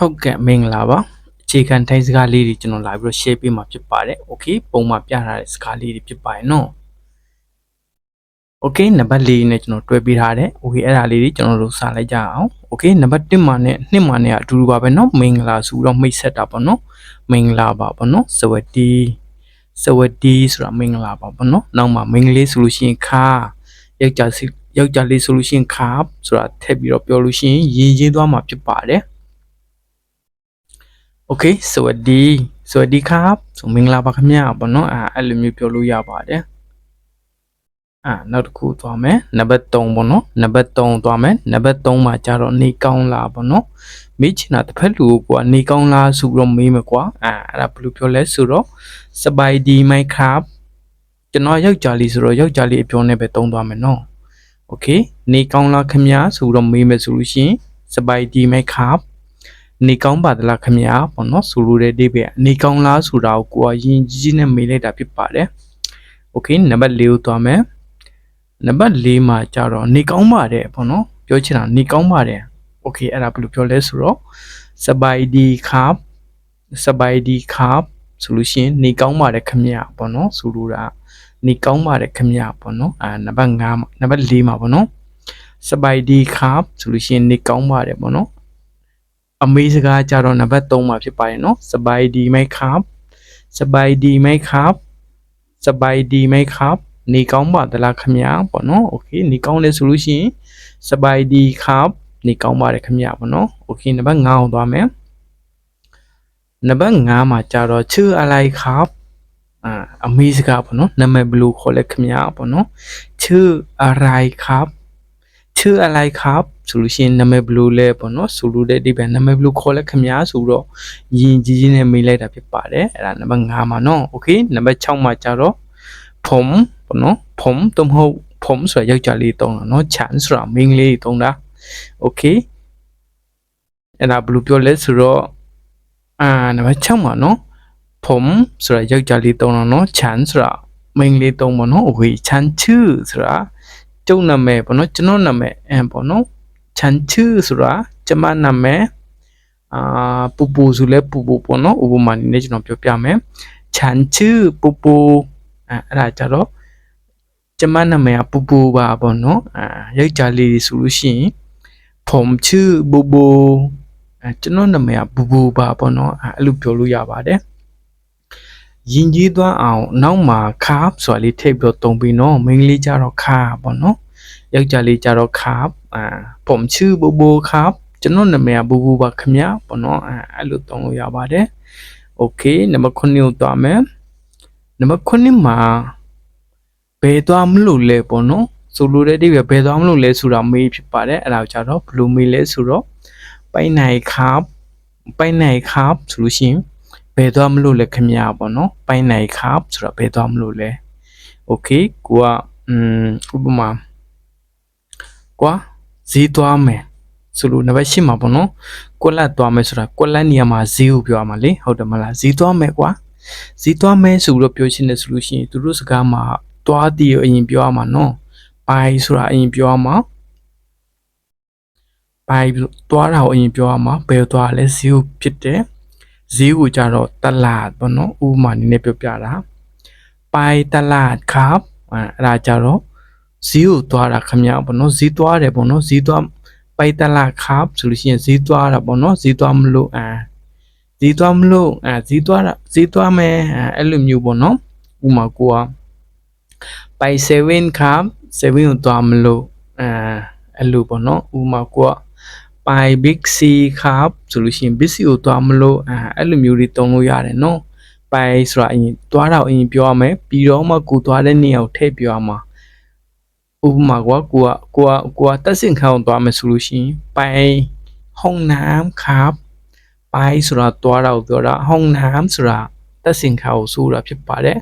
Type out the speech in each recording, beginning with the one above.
ဟုတ်ကဲ့မင်္ဂလာပါအခြေခံတိုင်းစကားလေးတွေကျွန်တော်လာပြီးတော့ share ပေးမှာဖြစ်ပါတယ် okay ပုံမှန်ပြထားတဲ့စကားလေးတွေဖြစ်ပါတယ်နော် okay နံပါတ်၄နဲ့ကျွန်တော်တွဲပေးထားတယ် okay အဲ့ဒါလေးတွေကျွန်တော်တို့စာလိုက်ကြအောင် okay နံပါတ်1မှာနဲ့2မှာနဲ့အတူတူပါပဲနော်မင်္ဂလာဆိုတော့မိတ်ဆက်တာပေါ့နော်မင်္ဂလာပါပေါ့နော်စဝတီစဝတီဆိုတာမင်္ဂလာပါပေါ့နော်နောက်မှာမင်္ဂလေးဆိုလို့ရှိရင်ခါယောက်ျားယောက်ျားလေးဆိုလို့ရှိရင်ခါဆိုတာထည့်ပြီးတော့ပြောလို့ရှိရင်ရင်းရင်းသွားမှာဖြစ်ပါတယ် โอเคสวัสดีสวัสดีครับဆိုမင်္ဂလာပါခင်ဗျာပေါ့နော်อ่าအဲ့လိုမျိုးပြောလို့ရပါတယ်อ่าနောက်တစ်ခုသွားမယ်နံပါတ်3ပေါ့နော်နံပါတ်3သွားမယ်နံပါတ်3မှာကျတော့နေကောင်းလားပေါ့နော်မေးချင်တာတစ်ဖက်လူကိုကွာနေကောင်းလားဆိုပြီးတော့မေးမယ်ကွာอ่าအဲ့ဒါဘယ်လိုပြောလဲဆိုတော့စပိုင်ဒီမိုက်ครับကျွန်တော်ယောက်ျားလေးဆိုတော့ယောက်ျားလေးအပြောနဲ့ပဲတုံးသွားမယ်နော်โอเคနေကောင်းလားခင်ဗျာဆိုတော့မေးမယ်ဆိုလို့ရှိရင်စပိုင်ဒီမိုက်ครับ နေကောင်းပါသလားခင်ဗျာပေါ့နော်ဆိုလိုတဲ့ဒီပဲနေကောင်းလားဆိုတာကိုကိုကယဉ်ကြီးကြီးနဲ့မေးလိုက်တာဖြစ်ပါတယ်โอเคနံပါတ်၄ကိုသွားမယ်နံပါတ်၄မှာကြတော့နေကောင်းပါတယ်ပေါ့နော်ပြောချင်တာနေကောင်းပါတယ်โอเคအဲ့ဒါဘယ်လိုပြောလဲဆိုတော့စบายดีครับစบายดีครับဆိုလို့ရှိရင်နေကောင်းပါတယ်ခင်ဗျာပေါ့နော်ဆိုလိုတာနေကောင်းပါတယ်ခင်ဗျာပေါ့နော်အာနံပါတ်5မှာနံပါတ်၄မှာပေါ့နော်စบายดีครับဆိုလို့ရှိရင်နေကောင်းပါတယ်ပေါ့နော် အမေစကားကြတော့နံပါတ်3မှာဖြစ်ပါတယ်နော်စบายดีไหมครับစบายดีไหมครับစบายดีไหมครับနေကောင်းပါသလားခင်ဗျာပေါ့နော်โอเคနေကောင်းလဲဆိုလို့ရှိရင်စบายดีครับနေကောင်းပါတယ်ခင်ဗျာပေါ့နော်โอเคနံပါတ်5အောင်သွားမယ်နံပါတ်5မှာကြတော့ชื่ออะไรครับอ่าအမေစကားပေါ့နော်နာမည်ဘယ်လိုခေါ်လဲခင်ဗျာပေါ့နော်ชื่ออะไรครับ ชื่ออะไรครับဆိုလို့ရှိရင်နာမည်ဘယ်လိုလဲပေါ့နော်ဆိုလိုတဲ့ဒီပဲနာမည်ဘယ်လိုခေါ်လဲခင်ဗျာဆိုတော့ယဉ်ကြီးကြီးနဲ့မေးလိုက်တာဖြစ်ပါတယ်အဲ့ဒါနံပါတ်5မှာနော်โอเคနံပါတ်6မှာကြတော့ผมပေါ့နော်ผมတမဟုတ်ผมဆိုတာယောက်ျားလေးတုံးတာနော်ချန်ဆိုတာမိန်းကလေးတုံးတာโอเคအဲ့ဒါဘယ်လိုပြောလဲဆိုတော့အာနံပါတ်6မှာနော်ผมဆိုတာယောက်ျားလေးတုံးတာနော်ချန်ဆိုတာမိန်းကလေးတုံးပါနော်โอเคချန်ချူဆိုတာ ကျုပ်နာမည်ပေါ့နော်ကျွန်တော်နာမည်အမ်ပေါ့နော်ချန်ချူဆိုတာကျမနာမည်အာပူပူဆိုလဲပူပူပေါ့နော်ဥပမာနည်းနည်းကျွန်တော်ပြောပြမယ်ချန်ချူပူပူအဲအဲ့ဒါကြတော့ကျမနာမည်ကပူပူပါပေါ့နော်အာရိုက်ကြလေးတွေဆိုလို့ရှိရင်ဖုံချူပူပူအဲကျွန်တော်နာမည်ကပူပူပါပေါ့နော်အဲအဲ့လိုပြောလို့ရပါတယ် ရင်ကြီးသွားအောင်နောက်မှာခါဆိုတာလေးထည့်ပြီးတော့တုံပြီးနော်မိန်းကလေးကြတော့ခါပေါ့နော်ယောက်ျားလေးကြတော့ခါအာผมชื่อบูบูครับကျွန်တော်နာမည်ကဘူဘူပါခင်ဗျာပေါ့နော်အဲအဲ့လိုတုံလို့ရပါတယ်โอเคနံပါတ်9ကိုသွားမယ်နံပါတ်9မှာဘယ်သွားမလို့လဲပေါ့နော်ဆိုလိုတဲ့အိဗယ်ဘယ်သွားမလို့လဲဆိုတာမေးဖြစ်ပါတယ်အဲ့ဒါကိုကြတော့ဘယ်လိုမေးလဲဆိုတော့ไปไหนครับไปไหนครับဆိုလို့ရှိရင် ဘယ်သွားမလို့လဲခင်ဗျာပေါ့နော်ပိုင်နိုင်ခါဆိုတာဘယ်သွားမလို့လဲโอเคကိုကอืมဥပမာကွာဈေးသွားမယ်ဆိုလို့နံပါတ်8မှာပေါ့နော်ကွက်လက်သွားမယ်ဆိုတာကွက်လက်နေရာမှာဈေးကိုပြောရမှာလေဟုတ်တယ်မလားဈေးသွားမယ်ကွာဈေးသွားမယ်ဆိုတော့ပြောချင်တယ်ဆိုလို့ရှိရင်သူတို့စကားမှာသွားတည်အရင်ပြောရမှာနော်ပိုင်ဆိုတာအရင်ပြောရမှာပိုင်သွားတာကိုအရင်ပြောရမှာဘယ်သွားလဲဈေးကိုဖြစ်တယ် ဈေးကိုကြတော့တလတ်ပေါ့နော်ဥပမာနည်းနည်းပြောပြတာပိုင်တလတ်ครับအဲအဲ့ဒါကြတော့ဈေးကိုသွားတာခမရပေါ့နော်ဈေးသွားတယ်ပေါ့နော်ဈေးသွားပိုင်တလတ်ครับဆိုလို့ရှိရင်ဈေးသွားတာပေါ့နော်ဈေးသွားမလို့အဲဈေးသွားမလို့အဲဈေးသွားတာဈေးသွားမယ်အဲအဲ့လိုမျိုးပေါ့နော်ဥပမာကိုကပိုင်7ครับ7ကိုသွားမလို့အဲအဲ့လိုပေါ့နော်ဥပမာကိုက ပိုင် big c ครับဆိုလို့ရှိရင် big c ကိုသွားမလို့အဲအဲ့လိုမျိုးတွေတုံးလို့ရတယ်နော်ပိုင်ဆိုတာအရင်သွားတာကိုအရင်ပြောရမယ်ပြီးတော့မှကိုသွားတဲ့နေရာကိုထည့်ပြောရမှာဥပမာကွာကိုကကိုကကိုကတက်စင်ခေါင်းသွားမယ်ဆိုလို့ရှိရင်ပိုင်ห้องน้ำครับပိုင်ဆိုတာသွားတာကိုပြောတာห้องน้ำဆိုတာတက်စင်ခေါင်းကိုဆိုတာဖြစ်ပါတယ်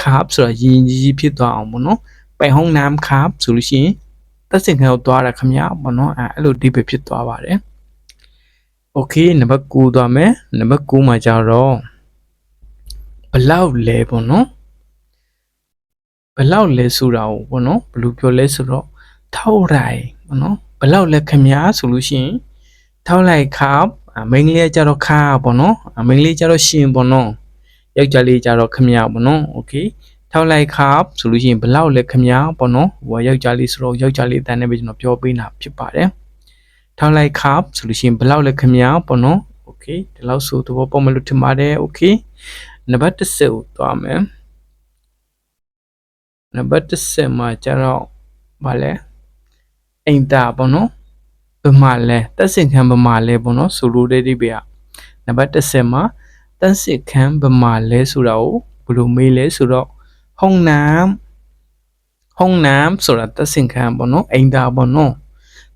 ครับဆိုတာရင်းကြီးဖြစ်သွားအောင်ပေါ့နော်ပိုင်ห้องน้ำครับဆိုလို့ရှိရင် တက်စင်ခံကိုသွားတာခမရပေါ့နော်အဲအဲ့လိုဒီပဲဖြစ်သွားပါတယ်โอเคနံပါတ်9သွားမယ်နံပါတ်9မှာကြတော့ဘလောက်လဲပေါ့နော်ဘလောက်လဲဆိုတာကိုပေါ့နော်ဘယ်လိုပြောလဲဆိုတော့ထောက်ရိုင်ပေါ့နော်ဘလောက်လဲခမရဆိုလို့ရှိရင်ထောက်လိုက်ครับ အာမိန်းကလေးကကြတော့ခါပေါ့နော်အာမိန်းကလေးကြတော့ရှင်ပေါ့နော်ယောက်ျားလေးကြတော့ခမရပေါ့နော်โอเค ထောက်လိုက်ခါဆိုလို့ရှိရင်ဘလောက်လဲခမရပေါ့နော်ဟိုကယောက်ျားလေးဆိုတော့ယောက်ျားလေးအတန်းနဲ့ပဲကျွန်တော်ပြောပေးတာဖြစ်ပါတယ်ထောက်လိုက်ခါဆိုလို့ရှိရင်ဘလောက်လဲခမရပေါ့နော်โอเคဒီလောက်ဆိုသဘောပေါက်မလို့ထင်ပါတယ်โอเคနံပါတ်10ကိုသွားမယ်နံပါတ်10မှာကျတော့ဗာလဲအိမ်တာပေါ့နော်ဘယ်မှာလဲတက်စင်ခံဘယ်မှာလဲပေါ့နော်ဆိုလိုတဲ့ဒီဘေကနံပါတ်10မှာတက်စင်ခံဘယ်မှာလဲဆိုတာကိုဘယ်လိုမေးလဲဆိုတော့ ห้องน้ำห้องน้ำဆိုတာတက်စင်ခံပေါ့နော်အိမ်တာပေါ့နော်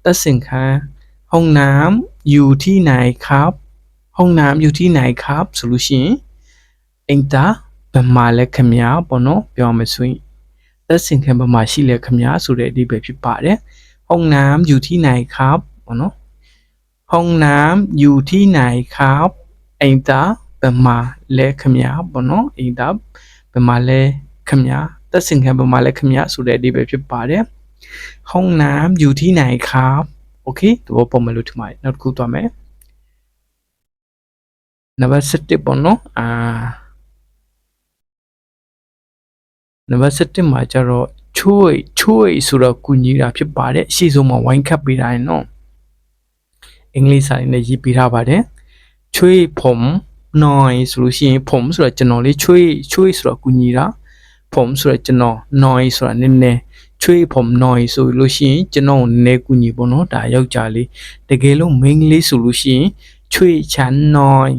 တက်စင်ခံห้องน้ำอยู่ที่ไหนครับ ห้องน้ำอยู่ที่ไหนครับဆိုလို့ရှိရင်အိမ်တာဘယ်မှာလဲခင်ဗျာပေါ့နော်ပြောမယ်ဆိုရင်တက်စင်ခံဘယ်မှာရှိလဲခင်ဗျာဆိုတဲ့အဓိပ္ပာယ်ဖြစ်ပါတယ်ห้องน้ำอยู่ที่ไหนครับပေါ့နော်ห้องน้ำอยู่ที่ไหนครับအိမ်တာဘယ်မှာလဲခင်ဗျာပေါ့နော်အိမ်တာဘယ်မှာလဲ ခင်ဗျာတက်စင်ခံဘယ်မှာလဲခင်ဗျာဆိုတဲ့အဓိပ္ပာယ်ဖြစ်ပါတယ်ห้องน้ำอยู่ที่ไหนครับโอเคသဘောပေါက်မလို့ထင်ပါတယ်နောက်တစ်ခုသွားမယ်နံပါတ်7ပေါ့နော်အာနံပါတ်7မှာကျတော့ချွေချွေဆိုတော့ကုညီတာဖြစ်ပါတယ်အရှိဆုံးမှာဝိုင်းခတ်ပေးတာရယ်နော်အင်္ဂလိပ်စာနဲ့ရေးပေးထားပါတယ်ချွေผมหน่อยဆိုလို့ရှိရင်ผมဆိုတော့ကျွန်တော်လေးချွေချွေဆိုတော့ကုညီတာ ผมဆိုတော့ကျွန်တော်หน่อยဆိုတာနည်းနည်းချွေผมหน่อยဆိုလို့ရှိရင်ကျွန်တော်နည်းနည်းကုညီပေါ့နော်ဒါယောက်ျားလေးတကယ်လို့ main လေးဆိုလို့ရှိရင်ချွေချမ်းหน่อย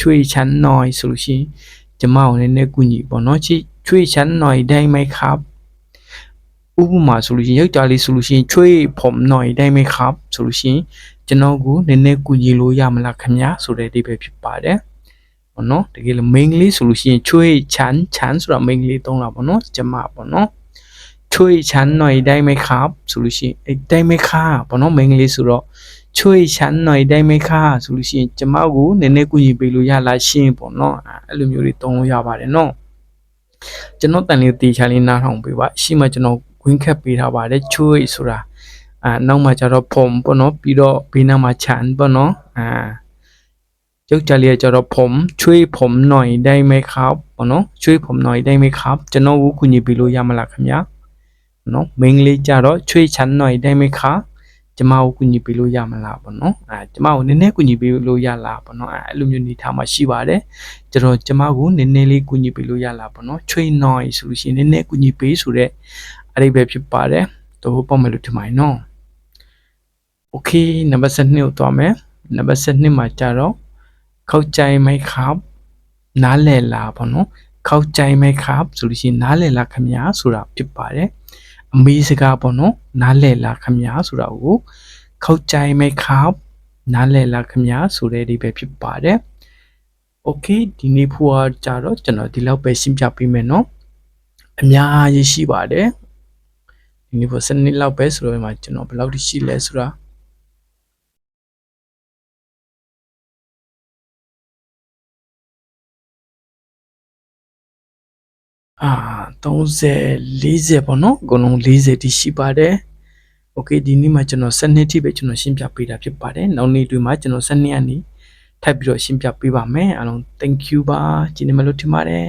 ချွေချမ်းหน่อยဆိုလို့ရှိရင်ကျမကိုနည်းနည်းကုညီပေါ့နော်ချွေချွေချမ်းหน่อยได้ไหมครับ ဥပမာဆိုလို့ရှိရင်ယောက်ျားလေးဆိုလို့ရှိရင်ချွေผมหน่อยได้ไหมครับဆိုလို့ရှိရင်ကျွန်တော်ကိုနည်းနည်းကူညီလို့ရမလားခင်ဗျာဆိုတဲ့အဓိပ္ပာယ်ဖြစ်ပါတယ်။ ဘောနော်တကယ်လို့ main လေးဆိုလို့ရှိရင်ချွေချမ်းချမ်းဆိုတာ main လေးသုံးတာပေါ့နော်ကျမပေါ့နော်ချွေချမ်းหน่อยได้ไหมครับဆိုလို့ရှိရင်အဲ့ได้ไหมครับပေါ့နော် main လေးဆိုတော့ချွေချမ်းหน่อยได้ไหมครับဆိုလို့ရှိရင်ကျမကိုနည်းနည်းကူညီပေးလို့ရလားရှင်ပေါ့နော်အဲ့လိုမျိုးတွေသုံးလို့ရပါတယ်နော်ကျွန်တော်တန်လေးတေချာလေးနားထောင်ပေးပါရှိမှကျွန်တော် win cap ပေးထားပါတယ်ချွေဆိုတာအာနောက်မှာကျတော့ ผมပေါ့နော်ပြီးတော့ဘေးနားမှာ chan ပေါ့နော်အာ ယောက်ျားလေးကကျတော့ ผมช่วยผมหน่อยได้ไหมครับပေါ့နော်ช่วยผมหน่อยได้ไหมครับကျွန်တော်ကိုကူညီပေးလို့ရမလားခင်ဗျာနော် main လေးကျတော့ช่วยฉันหน่อยได้ไหมครับကျမကိုကူညီပေးလို့ရမလားပေါ့နော်အာကျမကိုနည်းနည်းကူညီပေးလို့ရလားပေါ့နော်အဲအဲ့လိုမျိုးနေထားမှရှိပါတယ်ကျတော့ကျမကိုနည်းနည်းလေးကူညီပေးလို့ရလားပေါ့နော်ချွေးနော်ဆိုလို့ရှိရင်နည်းနည်းကူညီပေးဆိုတဲ့အဲ့ဒီပဲဖြစ်ပါတယ်တော့ပေါ့မယ်လို့ထင်ပါတယ်နော်โอเคနံပါတ်7ကိုသွားမယ်နံပါတ်7မှာကြတော့ เข้าใจไหมครับနားလည်လားပေါ့နော်เข้าใจไหมครับဆိုလို့ရှိရင်နားလည်လားခင်ဗျာဆိုတာဖြစ်ပါတယ်အမေးစကားပေါ့နော်နားလည်လားခင်ဗျာဆိုတာကိုเข้าใจไหมครับနားလည်လားခင်ဗျာဆိုတဲ့ဒီပဲဖြစ်ပါတယ်โอเคဒီနေ့ဖွာကြတော့ကျွန်တော်ဒီလောက်ပဲရှင်းပြပေးမယ်နော်အများကြီးရှိပါတယ်ဒီနေ့ဖွာစနစ်လောက်ပဲဆိုတော့ဒီမှာကျွန်တော်ဘယ်လောက်ထိရှိလဲဆိုတာ အာ30 40ပေါ့နော်အကုန်လုံး40တိရှိပါတယ်โอเคဒီနေ့မှာကျွန်တော်7နှစ်ထိပဲကျွန်တော်ရှင်းပြပေးတာဖြစ်ပါတယ်နောက်နေ့တွေမှာကျွန်တော်7နှစ်အနည်းထပ်ပြီးတော့ရှင်းပြပေးပါမယ်အားလုံး thank you ပါကြည့်နေမလို့ထင်ပါတယ်